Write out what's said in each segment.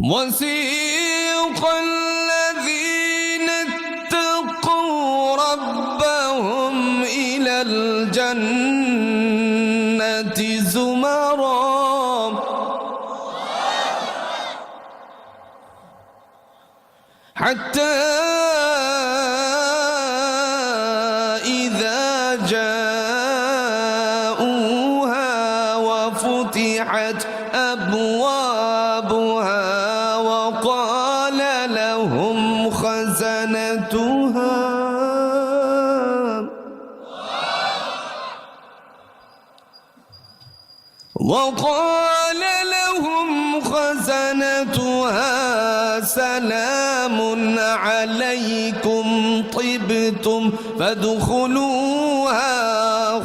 وسيق الذين اتقوا ربهم إلى الجنة زمرا. حتى إذا جاءوها وفتحت أبوابها وقال لهم خزنتها سلام عليكم طبتم فادخلوها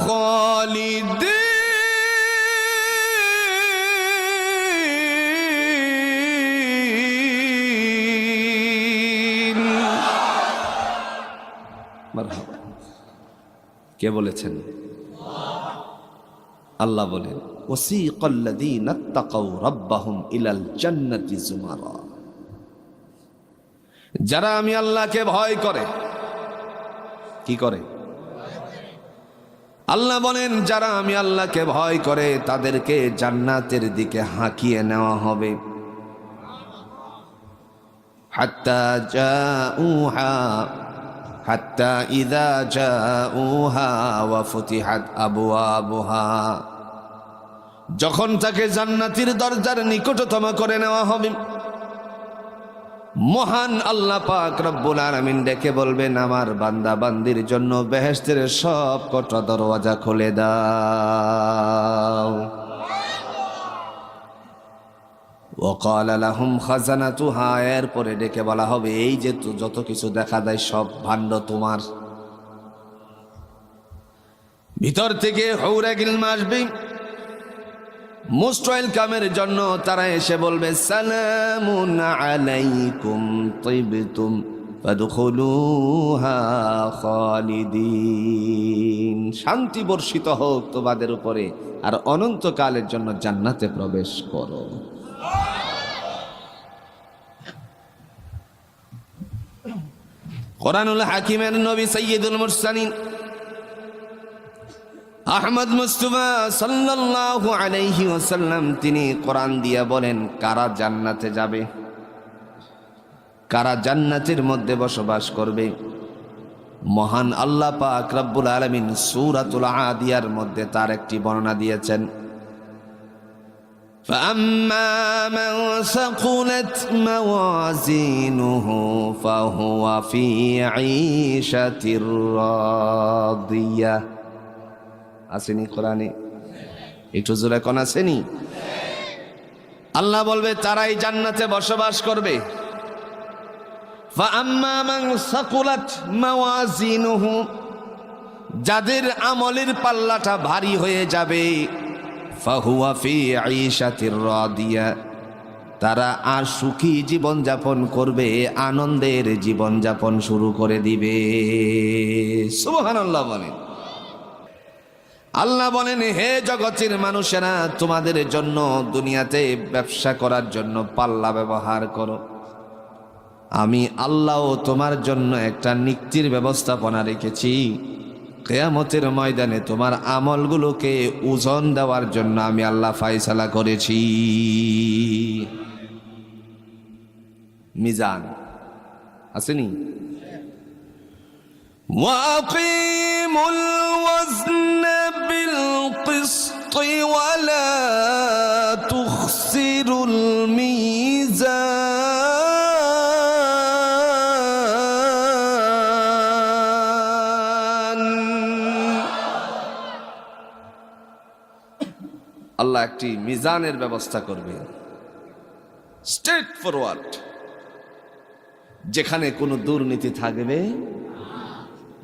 خالدين মারহাবা। কে বলেছেন আল্লাহ বলেন যারা আমি আল্লাহকে ভয় করে, কি করে? আল্লাহ বলেন, যারা আমি আল্লাহকে ভয় করে, তাদেরকে জান্নাতের দিকে হাঁকিয়ে নেওয়া হবে। হাত্তা জাউহা, হাত্তা ইদা জাউহা, ওয়া ফুতিহাত আবওয়াবুহা। যখন তাকে জান্নাতির দরজার নিকটতম করে নেওয়া হবে, মহান আল্লাহ পাক রব্বুল আলামিন ডেকে বলবেন, আমার বান্দা বান্দির জন্য বেহেশতের সব কটা দরওয়াজা খুলে দাও। ওকাল আলাহুম খাজানাতুহা, এরপরে ডেকে বলা হবে, এই যে যত কিছু দেখা দেয় সব ভাণ্ড তোমার। ভিতর থেকে হৌরা গিলমা আসবে মোস্ট ওয়েলকামের জন্য তারা এসে বলবে, সালামুন আলাইকুম তিবতুম শান্তি বর্ষিত হোক তোমাদের উপরে, আর অনন্তকালের জন্য জান্নাতে প্রবেশ করো। কোরআনুল হাকিমের নবী সৈয়দুল মুরসালিন আহমদ মুস্তফা সাল্লাল্লাহু আলাইহি ওয়াসাল্লাম তিনি কোরআন দিয়া বলেন কারা জান্নাতে যাবে কারা জান্নাতের মধ্যে বসবাস করবে মহান আল্লাহ পাক রব্বুল আলামিন সূরাতুল আদিয়ার মধ্যে তার একটি বর্ণনা দিয়েছেন فأما من ثقلت موازينه فهو في عيشة راضية আসেনি কোরআনে? একটু জোরে কোন আসেনি আল্লাহ বলবে, তারাই জান্নাতে বসবাস করবে। যাদের আমলের পাল্লাটা ভারী হয়ে যাবে তারা আর সুখী জীবনযাপন করবে, আনন্দের জীবনযাপন শুরু করে দিবে। সুবহানাল্লাহ বলেন। আল্লাহ বলেন, হে জগতের মানুষেরা, তোমাদের জন্য দুনিয়াতে ব্যবসা করার জন্য পাল্লা ব্যবহার করো। আমি আল্লাহ তোমার জন্য একটা নিক্তির ব্যবস্থাপনা রেখেছি। কেয়ামতের ময়দানে তোমার আমলগুলোকে ওজন দেওয়ার জন্য আমি আল্লাহ ফাইসালা করেছি। মিজান, আসেনি? মুল ওয়াজন بالقسط ولا تخسروا الميزان আল্লাহ একটি মিজানের ব্যবস্থা করবে স্ট্রেট ফরওয়ার্ড যেখানে কোনো দুর্নীতি থাকবে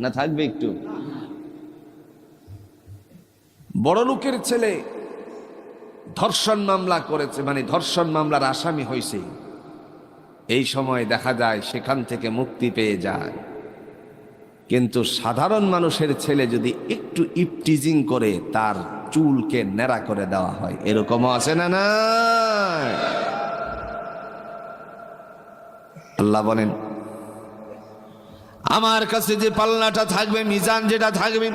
না থাকবে একটু বড় লোকের ছেলে ধর্ষণ মামলা করেছে মানে ধর্ষণ মামলার আসামি হয়েছে। এই সময় দেখা যায় সেখান থেকে মুক্তি পেয়ে যায়। কিন্তু সাধারণ মানুষের ছেলে যদি একটু ইপটিজিং করে, তার চুলকে ন্যাড়া করে দেওয়া হয়। এরকমও আছে না না আল্লাহ বলেন, আমার কাছে যে পাল্লাটা থাকবে, মিজান যেটা থাকবে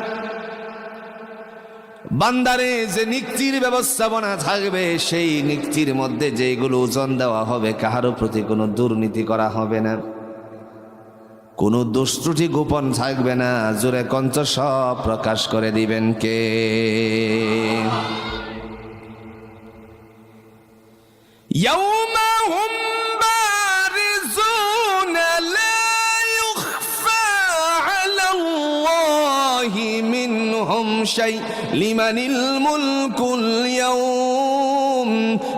বান্দারে, যে নিক্তির ব্যবস্থাপনা থাকবে, সেই নিক্তির মধ্যে যেগুলো ওজন দেওয়া হবে, কাহারও প্রতি কোনো দুর্নীতি করা হবে না। কোনো দুষ্টুটি গোপন থাকবে না, জোরে কঞ্চ সব প্রকাশ করে দিবেন কে? ইয়াউমা شيء لمن الملك اليوم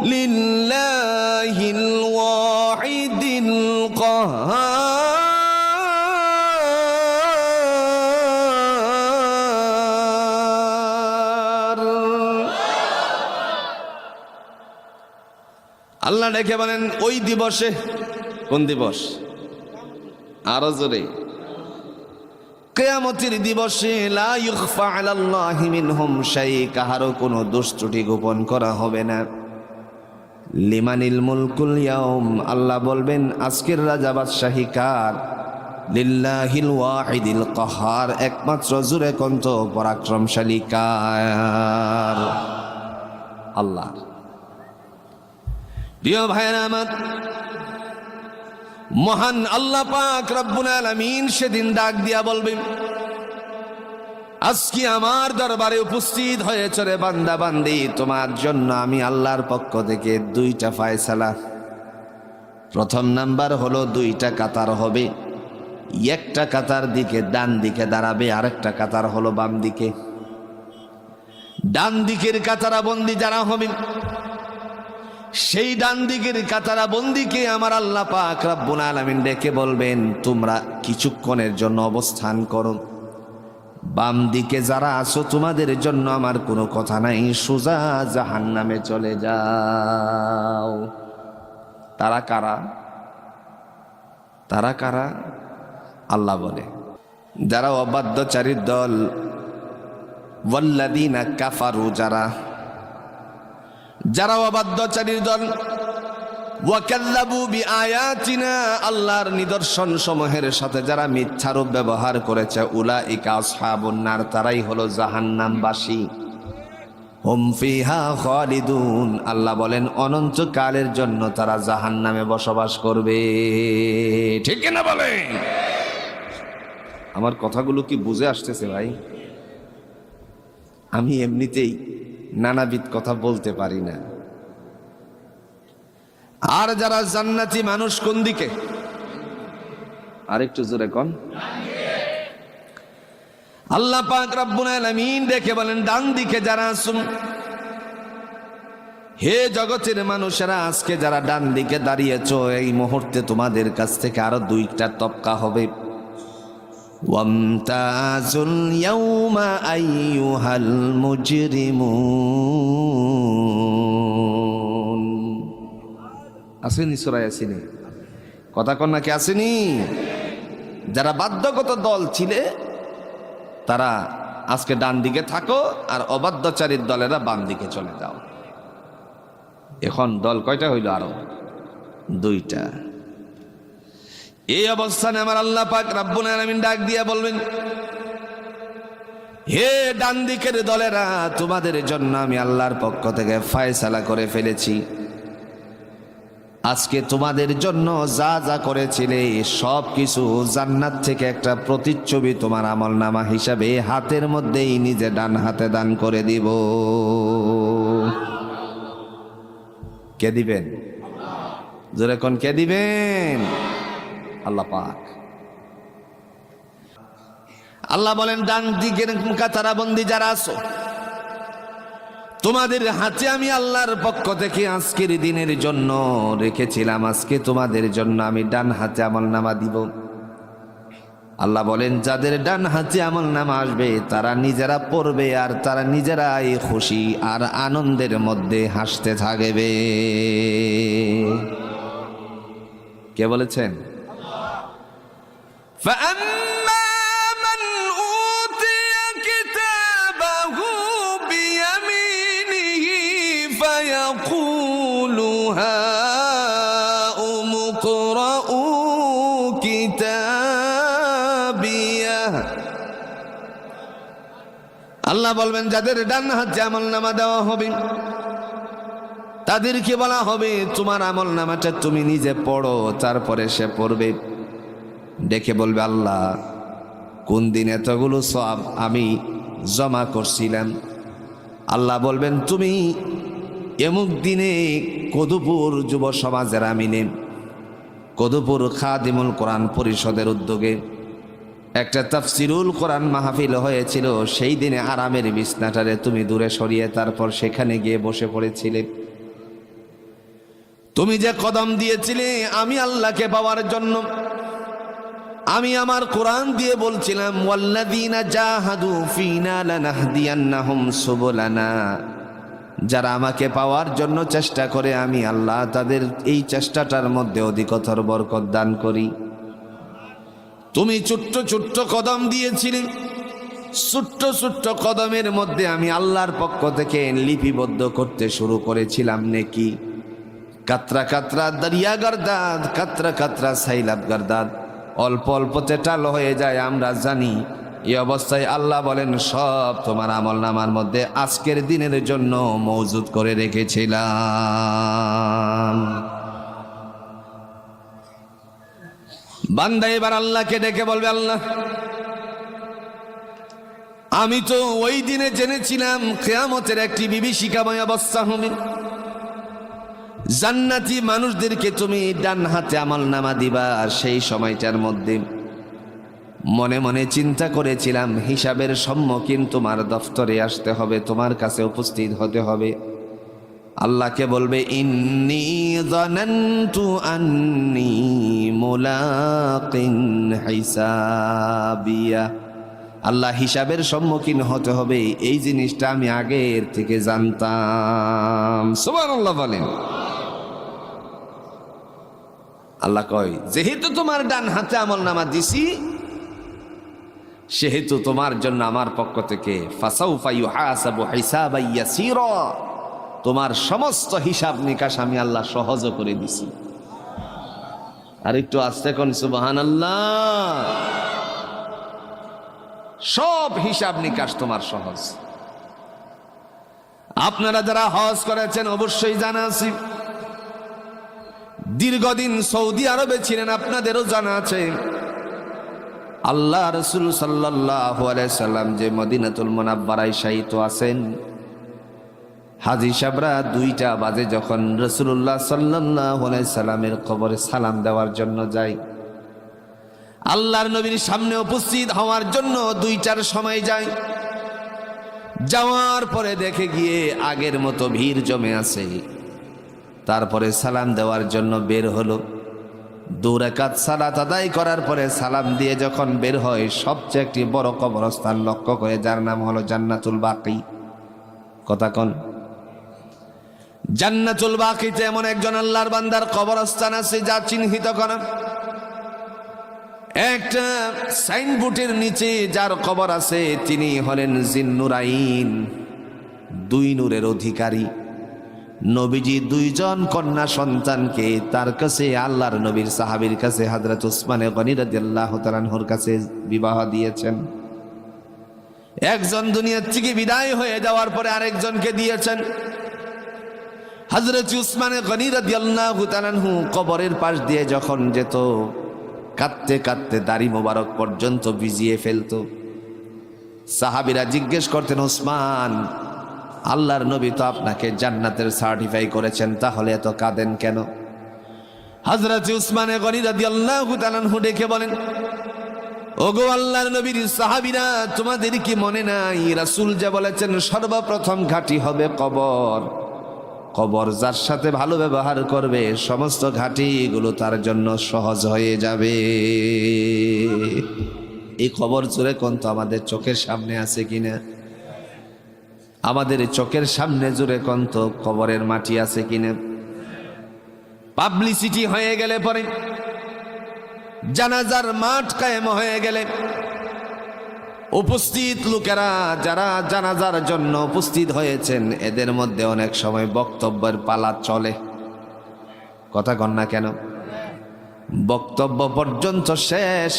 لله الواحد القهار আল্লাহ ডেকে বলেন ওই দিবসে কোন দিবস আরো জোরে কেয়ামতির দিবসে মিনহুম শাই কাহারও কোনো দুষ্টুটি গোপন করা হবে না। লিমানিল মুলকুল ইয়াউম, আল্লাহ বলবেন, আজকের রাজা বাদশাহী কার? লিল্লাহিল ওয়াহিদিল কাহার, একমাত্র জুরে কন্ত পরাক্রমশালী কার? আল্লাহ। প্রিয় ভাইয়েরা আমার মহান আল্লাহ পাক রব্বুল আলামিন সেদিন ডাক দিয়া বলবেন, আজকে আমার দরবারে উপস্থিত হয়েছে রে বান্দা বান্দি, তোমার জন্য আমি আল্লাহর পক্ষ থেকে দুইটা ফায়সালা। প্রথম নাম্বার হলো দুইটা কাতার হবে, একটা কাতার দিকে ডান দিকে দাঁড়াবে, আরেকটা কাতার হলো বাম দিকে। ডান দিকের কাতারা বন্দি যারা হবে সেই ডান দিকের কাতারা বন্দিকে আমার আল্লাহ পাক রাব্বুল আলামিন ডেকে বলবেন, তোমরা কিছুক্ষণের জন্য অবস্থান করো। বাম দিকে যারা আছো, তোমাদের জন্য আমার কোনো কথা নাই। সোজা জাহান নামে চলে যাও। তারা কারা? তারা কারা? আল্লাহ বলে, যারা অবাধ্যচারীর দল ওয়াল্লাদিনা কাফারু, যারা যারা অবাধ্যচারীর দল আল্লাহর নিদর্শন সমূহের সাথে যারা মিথ্যারূপ ব্যবহার করেছে, উলাইকা আসহাবুন নার তারাই হলো জাহান্নামবাসী। খালিদুন, আল্লাহ বলেন অনন্ত কালের জন্য তারা জাহান্নামে বসবাস করবে। ঠিক না বলেন? আমার কথাগুলো কি বুঝে আসতেছে ভাই? আমি এমনিতেই নানাবিধ কথা বলতে পারি না। আর যারা জান্নাতি মানুষ কোন দিকে? আরেকটু জোরে কন। আল্লাহ পাক রব্বুল আলামিন দেখে বলেন, ডান দিকে যারা আসুন হে জগতের মানুষেরা, আজকে যারা ডান দিকে দাঁড়িয়েছো, এই মুহূর্তে তোমাদের কাছ থেকে আরও দুইটা তপকা হবে। وامتازوا اليوم أيها المجرمون আসেনি সুরায় আসেনি কথা কন নাকি আসেনি যারা বাধ্যগত দল ছিলে তারা আজকে ডান দিকে থাকো আর অবাধ্যচারীর দলেরা বাম দিকে চলে যাও এখন দল কয়টা হইল আরো দুইটা এই অবস্থানে আমার আল্লাহ পাক রাব্বুল আলামিন ডাক দিয়া বলবেন, হে ডান দিকের দলেরা, তোমাদের জন্য আমি আল্লাহর পক্ষ থেকে ফায়সালা করে ফেলেছি। আজকে তোমাদের জন্য যা যা করেছিলে, সব কিছু জান্নাত থেকে একটা প্রতিচ্ছবি তোমার আমল নামা হিসাবে হাতের মধ্যেই নিজে ডান হাতে দান করে দিব। কে দিবেন? জোরে কোন কে দিবেন? আল্লাহ পাক। আল্লাহ বলেন, ডান দিকের কাতারা বন্দি যারা আছো, তোমাদের হাতে আমি আল্লাহর পক্ষ থেকে আজকের দিনের জন্য রেখেছিলাম। আজকে তোমাদের জন্য আমি ডান হাতে আমল নামা দিব। আল্লাহ বলেন, যাদের ডান হাতে আমল নামা আসবে, তারা নিজেরা পড়বে আর তারা নিজেরাই খুশি আর আনন্দের মধ্যে হাসতে থাকবে। কে বলেছেন? فأما من أوتي كتابه بيمينه فيقول هاؤم اقرءوا كتابيه আল্লাহ বলবেন, যাদের ডান হাতে আমল নামা দেওয়া হবে, তাদেরকে বলা হবে, তোমার আমল নামাটা তুমি নিজে পড়ো, তারপরে সে পড়বে। ডেকে বলবে, আল্লাহ, কোন দিন এতগুলো সব আমি জমা করছিলাম? আল্লাহ বলবেন, তুমি এমুক দিনে কদুপুর যুব সমাজের আমিনে, কদুপুর খাদিমুল কোরআন পরিষদের উদ্যোগে একটা তাফসিরুল কোরআন মাহফিল হয়েছিল। সেই দিনে আরামের বিছনাটারে তুমি দূরে সরিয়ে তারপর সেখানে গিয়ে বসে পড়েছিলে। তুমি যে কদম দিয়েছিলে, আমি আল্লাহকে পাওয়ার জন্য আমি আমার কোরআন দিয়ে বলছিলাম যারা আমাকে পাওয়ার জন্য চেষ্টা করে, আমি আল্লাহ তাদের এই চেষ্টাটার মধ্যে অধিকতর বরকত দান করি। তুমি ছোট্ট ছোট্ট কদম দিয়েছিলে, ছোট্ট ছোট্ট কদমের মধ্যে আমি আল্লাহর পক্ষ থেকে লিপিবদ্ধ করতে শুরু করেছিলাম নাকি। কাতরা কাতরা দরিয়া গার্দাদ কাতরা কাতরা সাইলাব গর্দাদ অল্প অল্প চেটাল হয়ে যায়, আমরা জানি। এই অবস্থায় আল্লাহ বলেন, সব তোমার আমল নামার মধ্যে আজকের দিনের জন্য মজুদ করে রেখেছিলাম। বান্দা এবার আল্লাহকে ডেকে বলবে, আল্লাহ, আমি তো ওই দিনে জেনেছিলাম, কেয়ামতের একটি বিভীষিকাময় অবস্থা হবে। জান্নাতি মানুষদেরকে তুমি ডান হাতে আমল নামা দিবা সেই সময়টার মধ্যে মনে মনে চিন্তা করেছিলাম, হিসাবের সম্মুখীন তোমার দফতরে আসতে হবে, তোমার কাছে উপস্থিত হতে হবে। আল্লাহকে বলবে, ইন্নি আন্নি আল্লাহ হিসাবের সম্মুখীন হতে হবে, এই জিনিসটা আমি আগের থেকে জানতাম। সুবহানাল্লাহ বলেন। আল্লাহ কয়, যেহেতু তোমার ডান হাতে আমল নামা দিছি, সেহেতু তোমার জন্য আমার পক্ষ থেকে তোমার সমস্ত হিসাব নিকাশ আমি আল্লাহ সহজ করে দিছি। আর একটু আস্তে কোন, সুবহানাল্লাহ। সব হিসাব নিকাশ তোমার সহজ। আপনারা যারা হজ করেছেন, অবশ্যই জানা আছে দীর্ঘদিন সৌদি আরবে ছিলেন, আপনাদেরও জানা আছে। আল্লাহ রসুল সাল্লাহ সাল্লাম যে মদিনাতুল মোনাব্বারায় শাহিত আছেন, হাজি সাবরা দুইটা বাজে যখন রসুল্লাহ সাল্লাহ সাল্লামের কবরে সালাম দেওয়ার জন্য যায়। আল্লাহর নবীর সামনে উপস্থিত হওয়ার জন্য দুইটার সময় যায়। যাওয়ার পরে দেখে গিয়ে আগের মতো ভিড় জমে আছে। তারপরে সালাম দেওয়ার জন্য বের হলো। দুরাকাত সালাত আদায় করার পরে সালাম দিয়ে যখন বের হয়, সবচেয়ে একটি বড় কবরস্থান লক্ষ্য করে, যার নাম হলো জান্নাতুল বাকি। কথা কন। জান্নাতুল বাকিতে এমন একজন আল্লাহর বান্দার কবরস্থান আছে, যা চিহ্নিত করা। একটা সাইনবোর্ডের নিচে যার কবর আছে, তিনি হলেন জিন্নুরাইন, দুই নূরের অধিকারী। নবীজি দুইজন কন্যা সন্তানকে তার কাছে, আল্লাহর নবীর সাহাবীর কাছে হাজরত উসমানে গনিরাদিল্লাহ তালানহর কাছে বিবাহ দিয়েছেন। একজন দুনিয়ার থেকে বিদায় হয়ে যাওয়ার পরে আরেকজনকে দিয়েছেন। হজরত উসমানে তালানহু কবরের পাশ দিয়ে যখন যেত, কাঁদতে কাঁদতে দাড়ি মোবারক পর্যন্ত ভিজিয়ে ফেলতো। সাহাবিরা জিজ্ঞেস করতেন ওসমান আল্লাহর নবী তো আপনাকে জান্নাতের সার্টিফাই করেছেন, তাহলে এত কাঁদেন কেন? হজরত উসমানে গনিরাদি আল্লাহ তালানহু ডেকে বলেন, ওগো আল্লাহর নবীর সাহাবিরা, তোমাদের কি মনে নাই? রাসূল যা বলেছেন সর্বপ্রথম ঘাটি হবে কবর। কবর যার সাথে ভালো ব্যবহার করবে, সমস্ত ঘাটিগুলো তার জন্য সহজ হয়ে যাবে। এই খবর চুরে কোন তো আমাদের চোখের সামনে আছে কিনা? আমাদের চোখের সামনে জুড়ে কন্ত কবরের মাটি আছে কিনা? পাবলিসিটি হয়ে গেলে পরে, জানাজার মাঠ কায়েম হয়ে গেলে, উপস্থিত লোকেরা যারা জানাজার জন্য উপস্থিত হয়েছেন, এদের মধ্যে অনেক সময় বক্তব্যের পালা চলে। কথা কন না কেন? বক্তব্য পর্যন্ত শেষ।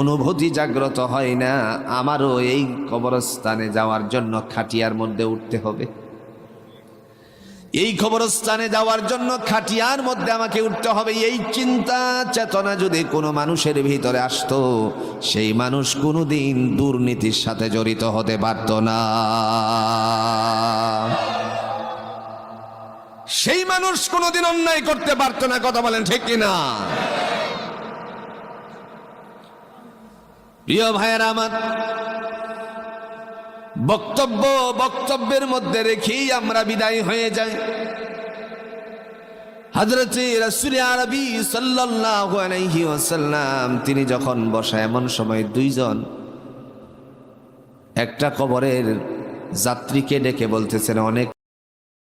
অনুভূতি জাগ্রত হয় না, আমারও এই কবরস্থানে যাওয়ার জন্য খাটিয়ার মধ্যে উঠতে হবে। এই কবরস্থানে যাওয়ার জন্য খাটিয়ার মধ্যে আমাকে উঠতে হবে। এই চিন্তা, চেতনা যদি কোনো মানুষের ভিতরে আসতো, সেই মানুষ কোনোদিন দুর্নীতির সাথে জড়িত হতে পারত না। সেই মানুষ কোনোদিন অন্যায় করতে পারতো না, কথা বলেন ঠিক কিনা? প্রিয় ভাইয়েরা আমার, বক্তব্য বক্তব্যের মধ্যে রেখেই আমরা বিদায় হয়ে যাই। তিনি যখন বসা এমন সময় দুইজন একটা কবরের যাত্রীকে ডেকে বলতেছেন, অনেক